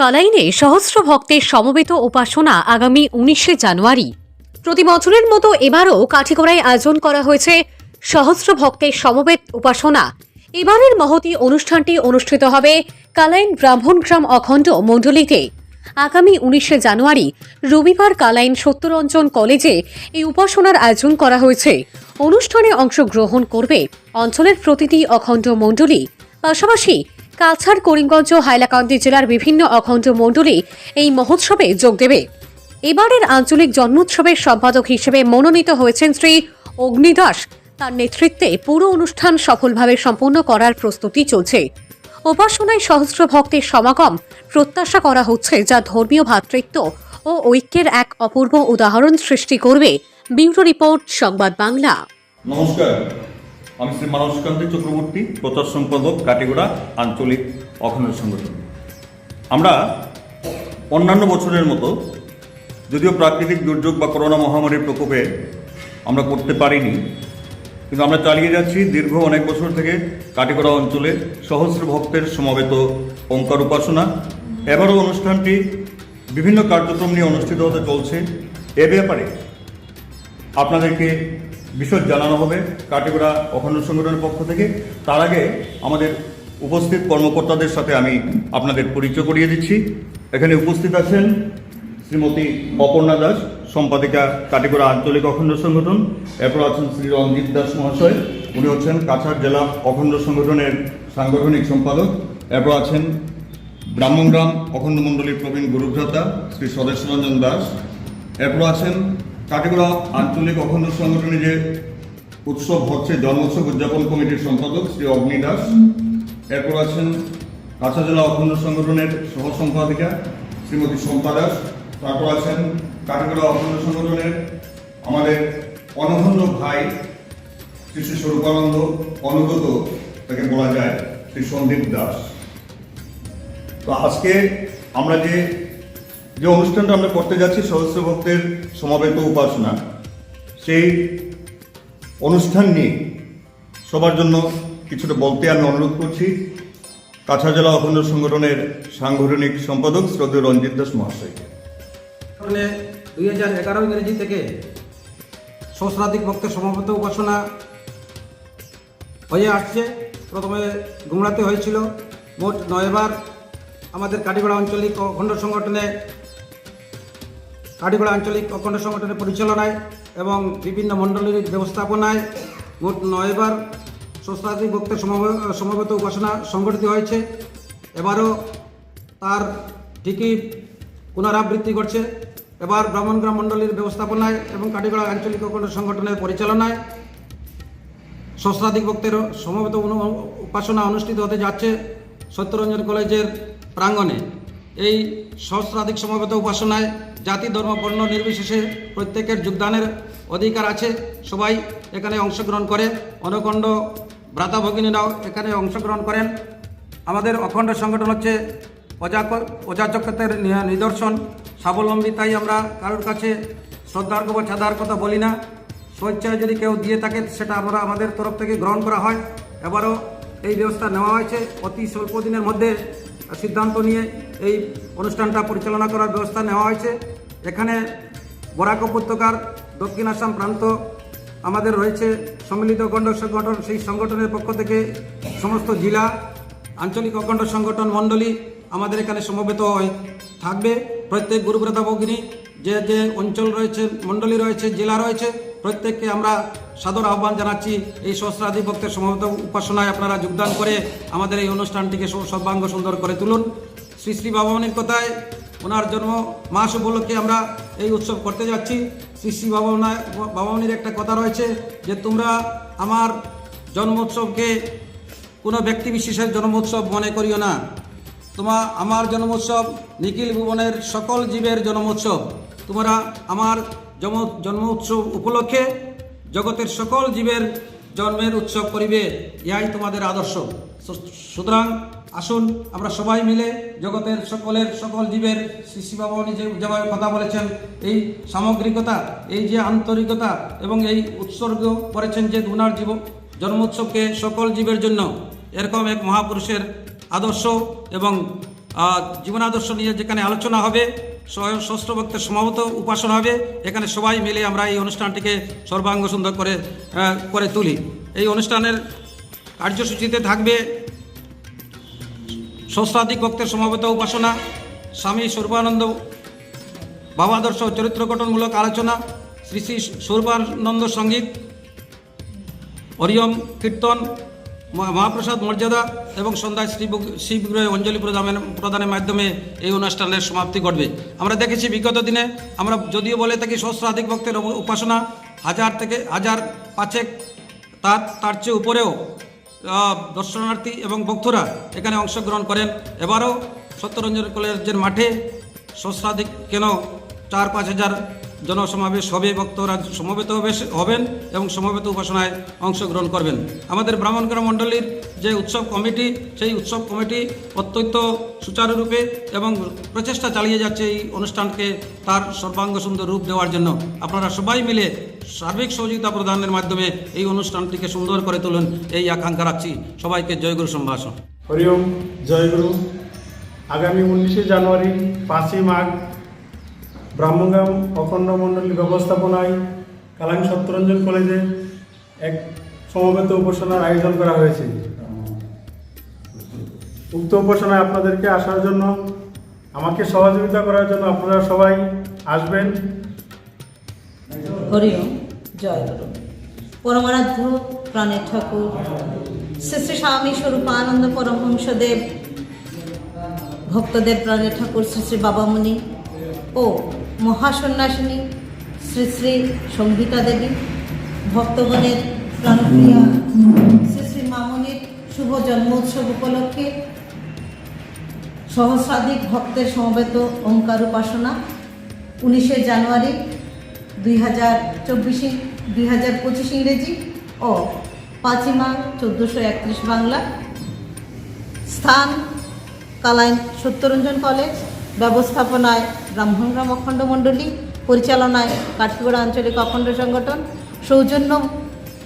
কালাইনে সহস্র ভক্তের সমবেত উপাসনা আগামী উনিশে জানুয়ারি। প্রতি বছরের মতো এবারও কাঠিগড়ায় আয়োজন করা হয়েছে সহস্র ভক্তের সমবেত উপাসনা। এবারের মহতি অনুষ্ঠানটি অনুষ্ঠিত হবে কালাইন ব্রাহ্মণগ্রাম অখণ্ড মণ্ডলীতে। আগামী উনিশে জানুয়ারি রবিবার কালাইন সত্যরঞ্জন কলেজে এই উপাসনার আয়োজন করা হয়েছে। অনুষ্ঠানে অংশগ্রহণ করবে অঞ্চলের প্রতিটি অখণ্ড মণ্ডলী। পাশাপাশি কাছাড় করিমগঞ্জ হাইলাকান্দি জেলার বিভিন্ন অখণ্ড মণ্ডলী এই মহোৎসবে যোগ দেবে। এবারের আঞ্চলিক জন্মোৎসবের সম্পাদক হিসেবে মনোনীত হয়েছেন শ্রী অগ্নিদাস। তার নেতৃত্বে পুরো অনুষ্ঠান সফলভাবে সম্পন্ন করার প্রস্তুতি চলছে। উপাসনায় সহস্র ভক্তের সমাগম প্রত্যাশা করা হচ্ছে, যা ধর্মীয় ভ্রাতৃত্ব ও ঐক্যের এক অপূর্ব উদাহরণ সৃষ্টি করবে। বিউরো রিপোর্ট, সংবাদ বাংলা। নমস্কার। আমি শ্রী মানসকান্তি চক্রবর্তী, প্রচার সম্পাদক, কাটিগোড়া, আঞ্চলিক অখণ্ড সংগঠন আমরা অন্যান্য বছরের মতো, যদিও প্রাকৃতিক দুর্যোগ বা করোনা মহামারীর প্রকোপে আমরা করতে পারিনি, কিন্তু আমরা চালিয়ে যাচ্ছি দীর্ঘ অনেক বছর থেকে কাটিগড়া অঞ্চলে সহস্র ভক্তের সমবেত ওঙ্কার উপাসনা। এবারও অনুষ্ঠানটি বিভিন্ন কার্যক্রম নিয়ে অনুষ্ঠিত হতে চলছে। এ ব্যাপারে আপনাদেরকে বিশদ জানানো হবে কাটিগড়া অখণ্ড সংগঠনের পক্ষ থেকে। তার আগে আমাদের উপস্থিত কর্মকর্তাদের সাথে আমি আপনাদের পরিচয় করিয়ে দিচ্ছি। এখানে উপস্থিত আছেন শ্রীমতী অপর্ণা দাস, সম্পাদিকা কাটিগড়া আঞ্চলিক অখণ্ড সংগঠন, এরপর আছেন শ্রী রঞ্জিত দাস মহাশয়। উনি হচ্ছেন কাছাড় জেলা অখণ্ড সংগঠনের সাংগঠনিক সম্পাদক। এরপর আছেন ব্রাহ্মণগ্রাম অখণ্ড মণ্ডলীর প্রবীণ গুরুভ্রাতা শ্রী স্বদেশ রঞ্জন দাস। এরপর আছেন কাটিগড়া আঞ্চলিক অখণ্ড সংগঠনে যে উৎসব হচ্ছে, জন্মোৎসব উদযাপন কমিটির সম্পাদক শ্রী অগ্নি দাস। এরপর আছেন কাছা জেলা অখণ্ড সংগঠনের সহ সম্পাদিকা শ্রীমতী শম্পা দাস। তারপর আছেন কাটিগড়া অখণ্ড সংগঠনের আমাদের অনখণ্ড ভাই শ্রী শ্রী স্বরূপানন্দ, অনুগত তাকে বলা যায়, শ্রী সন্দীপ দাস। তো আজকে আমরা যে যে অনুষ্ঠানটা আমরা করতে যাচ্ছি সহস্র ভক্তের সমাবেত উপাসনা, সেই অনুষ্ঠান নিয়ে সবার জন্য কিছুটা বলতে আমি অনুরোধ করছি। কাছাড় জেলা অখণ্ড সংগঠনের সাংগঠনিক সম্পাদক শ্রদ্ধেয় রঞ্জিত দাস মহাশয়কে মানে দুই হাজার এগারো ইংরেজি থেকে সহস্রাধিক ভক্তের সমাবেত উপাসনা হয়ে আসছে। প্রথমে গুমরাতে হয়েছিল। মোট নয়বার আমাদের কাটিগড়া আঞ্চলিক অখণ্ড সংগঠনে কাটিগড়া আঞ্চলিক অখণ্ড সংগঠনের পরিচালনায় এবং বিভিন্ন মণ্ডলীর ব্যবস্থাপনায় মোট নয়বার সহস্রাধিক ভক্তের সমাবে- সমবেত উপাসনা সংগঠিত হয়েছে। এবারও তার ঠিকই পুনরাবৃত্তি করছে এবার ব্রাহ্মণগ্রাম মণ্ডলীর ব্যবস্থাপনায় এবং কাটিগড়া আঞ্চলিক অখণ্ড সংগঠনের পরিচালনায় সহস্রাধিক ভক্তের সমবেত উপাসনা অনুষ্ঠিত হতে যাচ্ছে সত্যরঞ্জন কলেজের প্রাঙ্গণে। এই সহস্রাধিক সমবেত উপাসনায় জাতি, ধর্ম, বর্ণ নির্বিশেষে প্রত্যেকের যোগদানের অধিকার আছে। সবাই এখানে অংশগ্রহণ করে। অনখণ্ড ভ্রাতা ভগিনীরাও এখানে অংশগ্রহণ করেন। আমাদের অখণ্ড সংগঠন হচ্ছে অজা অজাচকতের নিদর্শন। স্বাবলম্বী তাই আমরা কারোর কাছে শ্রদ্ধার বা ছাদার কথা বলি না। স্বেচ্ছায় যদি কেউ দিয়ে থাকে, সেটা আমরা আমাদের তরফ থেকে গ্রহণ করা হয়। এবারও এই ব্যবস্থা নেওয়া হয়েছে। অতি স্বল্প দিনের মধ্যে সিদ্ধান্ত নিয়ে এই অনুষ্ঠানটা পরিচালনা করার ব্যবস্থা নেওয়া হয়েছে। এখানে বরাক উপত্যকার দক্ষিণ আসাম প্রান্ত আমাদের রয়েছে। সম্মিলিত অখণ্ড সংগঠন, সেই সংগঠনের পক্ষ থেকে সমস্ত জেলা, আঞ্চলিক অখণ্ড সংগঠন মণ্ডলী আমাদের এখানে সমবেত হয় থাকবে। প্রত্যেক গুরুব্রতা ভগিনী, যে যে অঞ্চল রয়েছে, মণ্ডলী রয়েছে, জেলা রয়েছে, প্রত্যেককে আমরা সাদর আহ্বান জানাচ্ছি এই সহস্রাধিক ভক্তের সমবেত উপাসনায় আপনারা যোগদান করে আমাদের এই অনুষ্ঠানটিকে সর্বাঙ্গ সুন্দর করে তুলুন। শ্রী শ্রী বাবামণির কথায় ওনার জন্ম মাস উপলক্ষে আমরা এই উৎসব করতে যাচ্ছি। শ্রী শ্রী বাবা বাবামণির একটা কথা রয়েছে যে তোমরা আমার জন্মোৎসবকে কোনো ব্যক্তি বিশেষের জন্মোৎসব মনে করিও না। তোমা আমার জন্মোৎসব নিখিল ভুবনের সকল জীবের জন্মোৎসব। তোমরা আমার জন্ম জন্ম উৎসব উপলক্ষে জগতের সকল জীবের জন্মের উৎসব করিবে, ইহাই তোমাদের আদর্শ। সুতরাং আসুন, আমরা সবাই মিলে জগতের সকলের সকল জীবের শ্রী শ্রী বাবা উনি যে যেভাবে কথা বলেছেন। এই সামগ্রিকতা, এই যে আন্তরিকতা এবং এই উৎসর্গ করেছেন যে উনার জীব, জন্মোৎসবকে সকল জীবের জন্য এরকম এক মহাপুরুষের আদর্শ এবং জীবনাদর্শ নিয়ে যেখানে আলোচনা হবে ষষ্ঠ ভক্তের সমাবত উপাসনা হবে। এখানে সবাই মিলে আমরা এই অনুষ্ঠানটিকে সর্বাঙ্গ সুন্দর করে করে তুলি। এই অনুষ্ঠানের কার্যসূচিতে থাকবে ষষ্ঠাধিক ভক্তের সমাবেত উপাসনা, স্বামী সর্বানন্দ ভাবাদর্শ চরিত্র গঠনমূলক আলোচনা, শ্রী শ্রী সর্বানন্দ সংগীত হরিয়ম কীর্তন মহাপ্রসাদ মর্যাদা এবং সন্ধ্যায় শ্রী শিবগ্রহে অঞ্জলি প্রদানের প্রদানের মাধ্যমে এই অনুষ্ঠানের সমাপ্তি ঘটবে। আমরা দেখেছি বিগত দিনে আমরা যদিও বলে থাকি সহস্রাধিক ভক্তের উপাসনা, হাজার থেকে হাজার পাঁচেক তার তার চেয়ে উপরেও দর্শনার্থী এবং ভক্তরা এখানে অংশগ্রহণ করেন। এবারও সত্যরঞ্জন কলেজের মাঠে সহস্রাধিক কেন চার পাঁচ হাজার জনসমাবেশ হবে, ভক্তরা সমবেত হবেন এবং সমবেত উপাসনায় অংশগ্রহণ করবেন। আমাদের ব্রাহ্মণগ্রাম মণ্ডলীর যে উৎসব কমিটি, সেই উৎসব কমিটি অত্যন্ত সুচারুরূপে এবং প্রচেষ্টা চালিয়ে যাচ্ছে এই অনুষ্ঠানকে তার সর্বাঙ্গ সুন্দর রূপ দেওয়ার জন্য। আপনারা সবাই মিলে সার্বিক সহযোগিতা প্রদানের মাধ্যমে এই অনুষ্ঠানটিকে সুন্দর করে তুলুন, এই আকাঙ্ক্ষা রাখছি। সবাইকে জয়গুরু সম্ভাষণ। হরিওম জয়গুরু আগামী উনিশে জানুয়ারি, পাঁচই মাঘ ব্রাহ্মগ্রাম অখণ্ড মণ্ডলী ব্যবস্থাপনায় কালাং সত্যরঞ্জন কলেজে এক সমবেত উপাসনার আয়োজন করা হয়েছে। উক্ত উপাসনায় আপনাদেরকে আসার জন্য, আমাকে সহযোগিতা করার জন্য আপনারা সবাই আসবেন। জয় পরমারাধ্য প্রাণের ঠাকুর, শ্রী শ্রী স্বামী স্বরূপানন্দ পরমহংসদেব, ভক্তদের প্রাণের ঠাকুর শ্রী শ্রী বাবামণি ও মহাসন্ন্যাসিনী শ্রী শ্রী সঙ্গীতা দেবী, ভক্তগণের প্রাণপ্রিয়া শ্রী শ্রী মামনির শুভ জন্মোৎসব উপলক্ষে সহস্রাধিক ভক্তের সমবেত ওঙ্কার উপাসনা উনিশে জানুয়ারি দুই হাজার চব্বিশে, দুই হাজার পঁচিশ ইংরেজি ও পাঁচই মার্চ চোদ্দোশো একত্রিশ বাংলা। স্থান কালাইন সত্যরঞ্জন কলেজ। ব্যবস্থাপনায় ব্রাহ্মণগ্রাম অখণ্ড মণ্ডলী, পরিচালনায় কাঠিগড়া আঞ্চলিক অখণ্ড সংগঠন, সৌজন্য,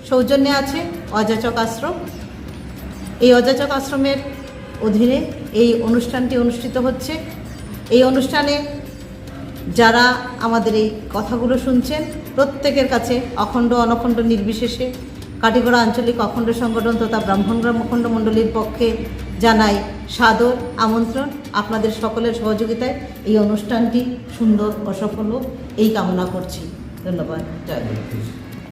সৌজন্যে আছে অযাচক আশ্রম। এই অযাচক আশ্রমের অধীনে এই অনুষ্ঠানটি অনুষ্ঠিত হচ্ছে। এই অনুষ্ঠানে যারা আমাদের এই কথাগুলো শুনছেন, প্রত্যেকের কাছে অখণ্ড অনখণ্ড নির্বিশেষে কাটিগড়া আঞ্চলিক অখণ্ড সংগঠন তথা ব্রাহ্মণগ্রাম অখণ্ড মণ্ডলীর পক্ষে জানাই সাদর আমন্ত্রণ আপনাদের সকলের সহযোগিতায় এই অনুষ্ঠানটি সুন্দর অসফল হোক, এই কামনা করছি ধন্যবাদ জয়।